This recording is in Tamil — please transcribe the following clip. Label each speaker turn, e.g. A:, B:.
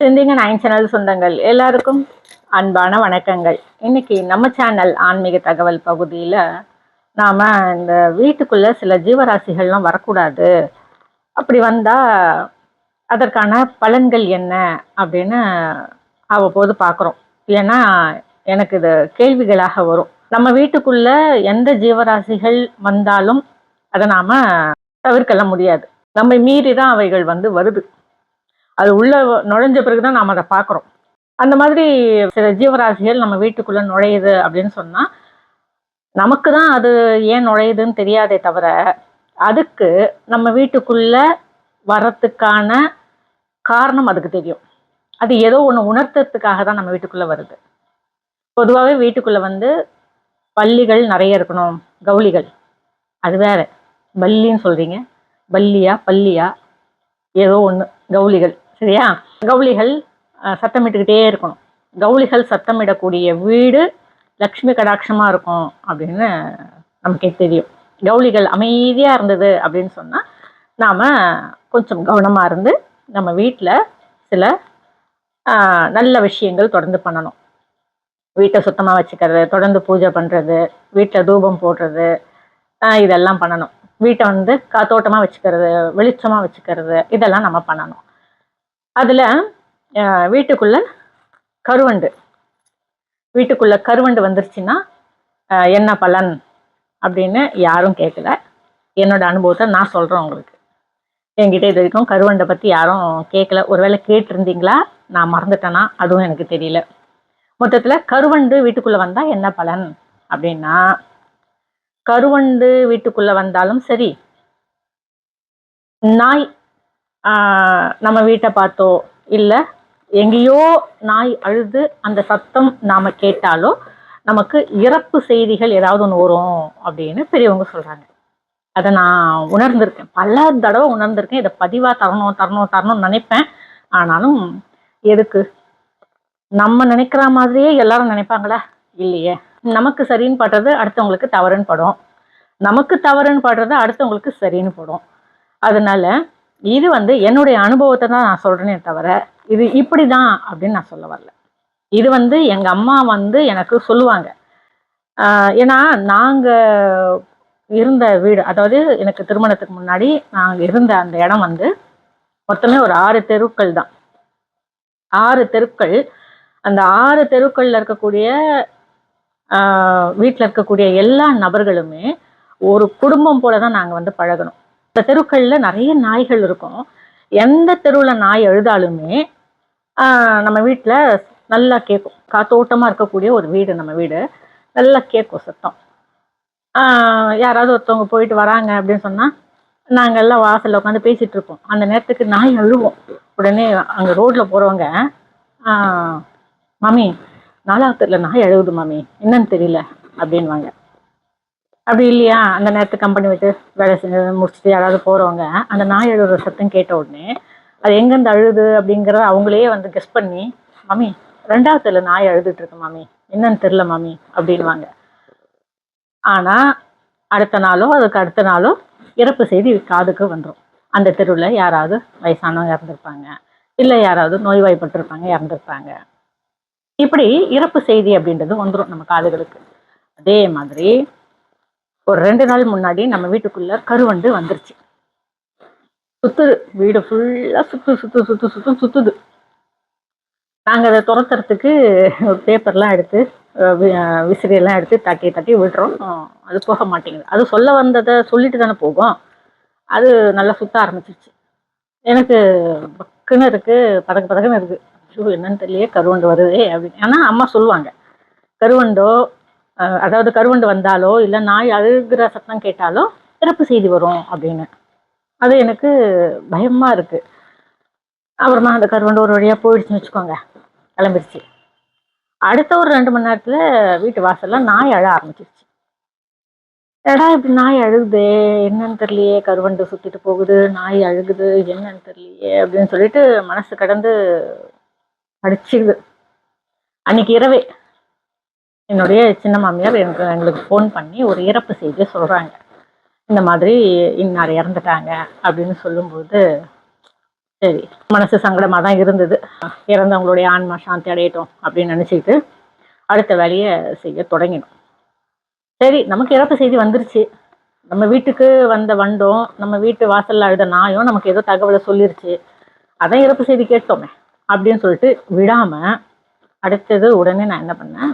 A: சிந்திங்க நைன் சேனல் சொந்தங்கள். எல்லாருக்கும் அன்பான வணக்கங்கள். இன்னைக்கு நம்ம சேனல் ஆன்மீக தகவல் பகுதியில் நாம் இந்த வீட்டுக்குள்ளே சில ஜீவராசிகள்லாம் வரக்கூடாது. அப்படி வந்தால் அதற்கான பலன்கள் என்ன அப்படின்னு அவ்வப்போது பார்க்குறோம். ஏன்னா எனக்கு இது கேள்விகளாக வரும். நம்ம வீட்டுக்குள்ள எந்த ஜீவராசிகள் வந்தாலும் அதை நாம் தவிர்க்கலாம் முடியாது. நம்மை மீறி தான் அவைகள் வந்து வருது. அது உள்ள நுழைஞ்ச பிறகு தான் நாம் அதை பார்க்குறோம். அந்த மாதிரி சில ஜீவராசிகள் நம்ம வீட்டுக்குள்ள நுழையுது அப்படின்னு சொன்னா நமக்கு தான் அது ஏன் நுழையுதுன்னு தெரியாதே தவிர அதுக்கு நம்ம வீட்டுக்குள்ள வரத்துக்கான காரணம் அதுக்கு தெரியும். அது ஏதோ ஒன்று உணர்த்துறதுக்காக தான் நம்ம வீட்டுக்குள்ள வருது. பொதுவாகவே வீட்டுக்குள்ள வந்து பள்ளிகள் நிறைய இருக்கணும் கவுளிகள். அது வேற. பல்லின்னு சொல்றீங்க. பல்லியா பல்லியா ஏதோ ஒன்று கவுளிகள். சரியா? கவுளிகள் சத்தமிட்டுக்கிட்டே இருக்கணும். கவுளிகள் சத்தமிடக்கூடிய வீடு லக்ஷ்மி கடாட்சமாக இருக்கும் அப்படின்னு நமக்கே தெரியும். கவுளிகள் அமைதியாக இருந்தது அப்படின்னு சொன்னால் நாம் கொஞ்சம் கவனமாக இருந்து நம்ம வீட்டில் சில நல்ல விஷயங்கள் தொடர்ந்து பண்ணணும். வீட்டை சுத்தமாக வச்சுக்கிறது தொடர்ந்து பூஜை பண்ணுறது வீட்டில் தூபம் போடுறது இதெல்லாம் பண்ணணும். வீட்டை வந்து காத்தோட்டமாக வச்சுக்கிறது வெளிச்சமாக வச்சுக்கிறது இதெல்லாம் நம்ம பண்ணணும். அதில் வீட்டுக்குள்ள கருவண்டு. வீட்டுக்குள்ள கருவண்டு வந்துருச்சுன்னா என்ன பலன் அப்படின்னு யாரும் கேட்கல என்னோட அனுபவத்தை நான் சொல்கிறேன் உங்களுக்கு. என்கிட்ட இது வரைக்கும் கருவண்டை பற்றி யாரும் கேட்கல ஒருவேளை கேட்டிருந்தீங்களா? நான் மறந்துட்டேன்னா அதுவும் எனக்கு தெரியல. மொத்தத்தில் கருவண்டு வீட்டுக்குள்ளே வந்தால் என்ன பலன் அப்படின்னா கருவண்டு வீட்டுக்குள்ளே வந்தாலும் சரி நாய் நம்ம வீட்டை பார்த்தோ இல்லை எங்கேயோ நாய் அழுது அந்த சத்தம் நாம் கேட்டாலோ நமக்கு இறப்பு செய்திகள் ஏதாவது ஒன்று வரும் அப்படின்னு பெரியவங்க சொல்கிறாங்க அதை நான் உணர்ந்திருக்கேன். பல தடவை உணர்ந்திருக்கேன். இதை பதிவாக தரணும் தரணும் தரணும்னு நினைப்பேன். ஆனாலும் எதுக்கு? நம்ம நினைக்கிற மாதிரியே எல்லாரும் நினைப்பாங்களா? இல்லையே. நமக்கு சரின்னு படுறது அடுத்தவங்களுக்கு தவறுன்னு படும். நமக்கு தவறுன்னு படுறது அடுத்தவங்களுக்கு சரின்னு படும். அதனால இது வந்து என்னுடைய அனுபவத்தை தான் நான் சொல்கிறேனே தவிர இது இப்படி தான் அப்படின்னு நான் சொல்ல வரல. இது வந்து எங்கள் அம்மா வந்து எனக்கு சொல்லுவாங்க. ஏன்னா நாங்கள் இருந்த வீடு அதாவது எனக்கு திருமணத்துக்கு முன்னாடி நாங்கள் இருந்த அந்த இடம் வந்து மொத்தமே ஒரு ஆறு தெருக்கள் தான். ஆறு தெருக்கள். அந்த ஆறு தெருக்களில் இருக்கக்கூடிய வீட்டில் இருக்கக்கூடிய எல்லா நபர்களுமே ஒரு குடும்பம் போல தான் நாங்கள் வந்து பழகணும். இந்த தெருக்களில் நிறைய நாய்கள் இருக்கும். எந்த தெருவில் நாய் எழுதாலுமே நம்ம வீட்டில் நல்லா கேட்கும் காத்தோட்டமாக இருக்கக்கூடிய ஒரு வீடு நம்ம வீடு. நல்லா கேட்கும் சத்தம். யாராவது ஒருத்தவங்க போயிட்டு வராங்க அப்படின்னு சொன்னால் நாங்கள் எல்லாம் வாசலில் உட்காந்து பேசிகிட்டு இருப்போம். அந்த நேரத்துக்கு நாய் அழுவோம். உடனே அங்கே ரோட்டில் போகிறவங்க மாமி நாலாவது தெருல நாய் அழுகுது மாமி. என்னன்னு தெரியல. அப்படின்வாங்க அப்படி இல்லையா? அந்த நேரத்துக்கு கம்பெனி விட்டு வேலை செஞ்சு முடிச்சுட்டு யாராவது போகிறவங்க அந்த நாய் அழுகுற சத்தம் கேட்ட உடனே அது எங்கேருந்து அழுது அப்படிங்கிறத அவங்களே வந்து கெஸ் பண்ணி மாமி ரெண்டாவது தெருல நாய் அழுதுட்டு இருக்கு மாமி. என்னன்னு தெரில மாமி அப்படின்வாங்க ஆனால் அடுத்த நாளோ அதுக்கு அடுத்த நாளோ இறப்பு செய்தி காதுக்கு வந்துடும் அந்த தெருவில் யாராவது வயசானவங்க இறந்துருப்பாங்க. இல்லை யாராவது நோய்வாய்ப்பட்டிருப்பாங்க இறந்துருப்பாங்க. இப்படி இறப்பு செய்தி அப்படின்றது வந்துடும் நம்ம காதுகளுக்கு. அதே மாதிரி ஒரு ரெண்டு நாள் முன்னாடி நம்ம வீட்டுக்குள்ள கருவண்டு வந்துருச்சு. சுத்துது. வீடு ஃபுல்லாக சுத்து சுத்து சுத்து சுத்து சுத்துது. நாங்கள் அதை துரத்துறதுக்கு ஒரு பேப்பர்லாம் எடுத்து வி- விசிறியெல்லாம் எடுத்து தட்டி தட்டி விடுறோம். அது போக மாட்டேங்குது. அது சொல்ல வந்ததை சொல்லிட்டு தானே போகும். அது நல்லா சுத்த ஆரம்பிச்சிருச்சு. எனக்கு பக்குன்னு இருக்கு பதக்கு பதக்குன்னு இருக்கு. ஐயோ என்னன்னு தெரியலையே கருவண்டு வருதே அப்படின்னு. ஆனால் அம்மா சொல்லுவாங்க கருவண்டோ அதாவது கருவண்டு வந்தாலோ இல்லை நாய் அழுகிற சத்தம் கேட்டாலோ இறப்பு செய்தி வரும் அப்படின்னு. அது எனக்கு பயமாக இருக்குது அப்புறமா அந்த கருவண்டு ஒரு வழியாக போயிடுச்சுன்னு வச்சுக்கோங்க. கிளம்பிடுச்சு. அடுத்த ஒரு ரெண்டு மணி நேரத்தில் வீட்டு வாசல்லாம் நாய் அழ ஆரம்பிச்சிருச்சு. எடா இப்படி நாய் அழுகுது என்னன்னு தெரியலையே கருவண்டு சுற்றிட்டு போகுது நாய் அழுகுது என்னன்னு தெரியலையே அப்படின்னு சொல்லிட்டு மனசு கடந்து அடிச்சுக்குது அன்னைக்கு இரவே. என்னுடைய சின்ன மாமியார் எனக்கு எங்களுக்கு ஃபோன் பண்ணி ஒரு இறப்பு செய்தியை சொல்கிறாங்க இந்த மாதிரி இன்னார் இறந்துட்டாங்க அப்படின்னு சொல்லும்போது சரி மனசு சங்கடமாக தான் இருந்தது. இறந்தவங்களுடைய ஆன்மா சாந்தி அடையட்டும் அப்படின்னு நினச்சிக்கிட்டு அடுத்த வேலையை செய்ய தொடங்கினோம். சரி நமக்கு இறப்பு செய்தி வந்துருச்சு. நம்ம வீட்டுக்கு வந்த வண்டோம் நம்ம வீட்டு வாசலில் அழுத நாயும் நமக்கு ஏதோ தகவலை சொல்லிருச்சு. அதான் இறப்பு செய்தி கேட்டோமே அப்படின்னு சொல்லிட்டு விடாமல் அடுத்தது உடனே நான் என்ன பண்ணேன்?